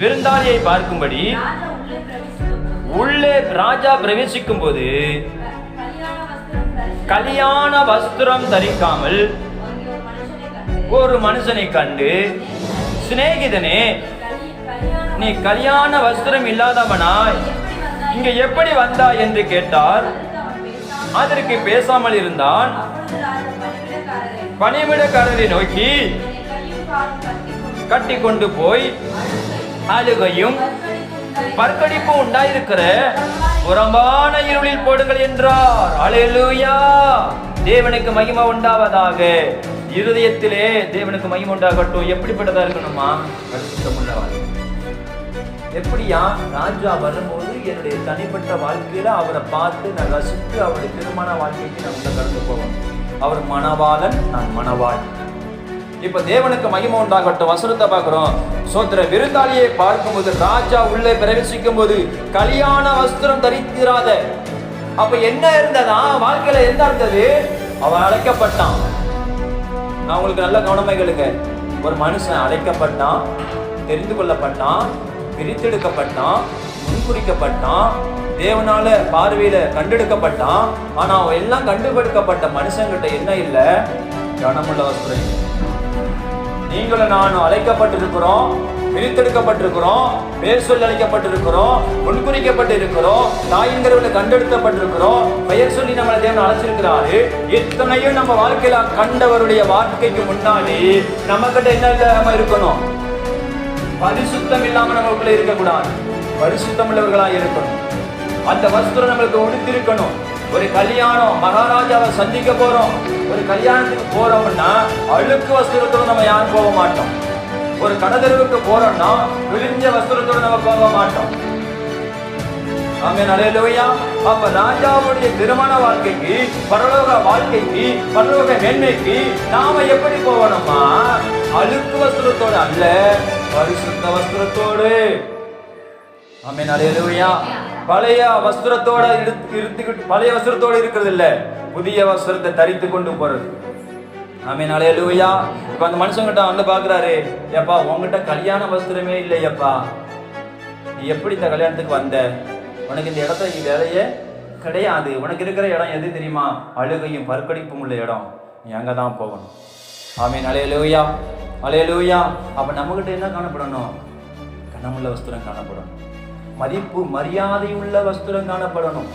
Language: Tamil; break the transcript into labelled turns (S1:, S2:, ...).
S1: விருந்தாளியை பார்க்கும்படி
S2: உள்ளே
S1: ராஜா பிரவேசிக்கும் போது
S2: கல்யாண வஸ்திரம்
S1: தரிக்காமல்
S2: ஒரு மனுஷனை கண்டு,
S1: சிநேகிதனே நீ கல்யாண வஸ்திரம்
S2: வந்தாய்?
S1: இங்க எப்படி வந்தாய் என்று கேட்டார்
S2: அதற்கு பேசாமல்,
S1: இருந்தான்
S2: பணிவிடைக்காரரை,
S1: நோக்கி கட்டி கொண்டு போய்
S2: அழுகையும் பற்கடிப்பும்
S1: பற்கடிப்பு உண்டாயிருக்கிற புறம்பான இருளில் போடுங்கள் என்றார். அலையலூயா தேவனுக்கு மகிமை உண்டாவதாக. இருதயத்திலே தேவனுக்கு மகிமை உண்டாகட்டும். எப்படிப்பட்டதா இருக்கணுமா? பரிசுத்தமுள்ள வாழ்க்கை எப்படியா? ராஜா வரும்போது என்னுடைய தனிப்பட்ட வாழ்க்கையில அவரை பார்த்து நான் ரசித்து அவருடைய திருமண வாழ்க்கைக்கு நான் உள்ள கடந்து போவோம் அவர் மணவாளன் நான் மணவாள். இப்ப தேவனுக்கு மகிமை உண்டாகட்டும். வசனத்தை பார்க்கிறோம். சோத்திர விருந்தாளியை பார்க்கும்போது ராஜா உள்ளே பிரவேசிக்கும் போது கல்யாண வஸ்திரம் தரித்திராத. அப்ப என்ன இருந்ததா? வாழ்க்கையில என்ன இருந்தது? அவன் அழைக்கப்பட்டான். நான் உங்களுக்கு நல்ல கவனமா கேளுங்க. ஒரு மனுஷன் அழைக்கப்பட்டான் தெரிந்து கொள்ளப்பட்டான் பிரித்தெடுக்கப்பட்டான் முன்குறிக்கப்பட்டான் தேவனால பார்வையில கண்டெடுக்கப்பட்டான். ஆனா அவன் எல்லாம் கண்டுபிடிக்கப்பட்ட மனுஷங்கிட்ட என்ன இல்லை? கனமுள்ள வஸ்திரம். நீங்களும் நானும் அழைக்கப்பட்டிருக்கிறோம் பிரித்தெடுக்கப்பட்டிருக்கிறோம் பேர் சொல்லி அழைக்கப்பட்டிருக்கிறோம் முன்குறிக்கப்பட்டு இருக்கிறோம் தாயின்கிறவங்களை கண்டெடுக்கப்பட்டிருக்கிறோம் பெயர் சொல்லி நம்மளை தேவன் அழைச்சிருக்கிறாரு. இத்தனையும் நம்ம வாழ்க்கையில கண்டவருடைய வாழ்க்கைக்கு முன்னாடி நம்ம கிட்ட என்ன இல்லாம இருக்கணும்? பரிசுத்தம் இல்லாம நமக்குள்ள இருக்கக்கூடாது. பரிசுத்தம் உள்ளவர்களா இருக்கணும். அந்த வஸ்திரம் நம்மளுக்கு உடுத்திருக்கணும். ஒரு கல்யாணம் மகாராஜாவை சந்திக்க போறோம். ஒரு கல்யாணத்துக்கு போறோம்னா அழுக்கு வஸ்திரத்தோட நம்ம யாரும் போக மாட்டோம். ஒரு கடதெருவுக்கு போறோம்னா விழிஞ்ச வஸ்திரத்தோட நம்ம போக மாட்டோம். அங்கே அல்லேலூயா அப்ப ராஜாவுடைய திருமண வாழ்க்கைக்கு பரலோக வாழ்க்கைக்கு பரலோக மேன்மைக்கு நாம எப்படி போகணுமா? அழுக்கு வஸ்திரத்தோட அல்ல பரிசுத்த வஸ்திரத்தோடு. ஆமென் அல்லேலூயா பழைய வஸ்திரத்தோட இருந்து பழைய வஸ்திரத்தோட இருக்கிறது இல்ல புதிய வஸ்திரத்தை தரித்து கொண்டு போறது. ஆமென் அல்லேலூயா இப்ப அந்த மனுஷங்கிட்ட வந்து பாக்குறாரு ஏப்பா உன்கிட்ட கல்யாண வஸ்திரமே இல்லையப்பா. நீ எப்படி இந்த கல்யாணத்துக்கு வந்த? உனக்கு இந்த இடத்த நீ வேலையே கிடையாது. உனக்கு இருக்கிற இடம் எது தெரியுமா? அழுகையும் பற்கடிப்பும் உள்ள இடம். நீ அங்கே தான் போகணும். ஆமீன் அலையலூயா அலையலூயா அப்போ நம்மகிட்ட என்ன காணப்படணும்? கனமுள்ள வஸ்திரம் காணப்படணும் மதிப்பு மரியாதை உள்ள வஸ்திரம் காணப்படணும்.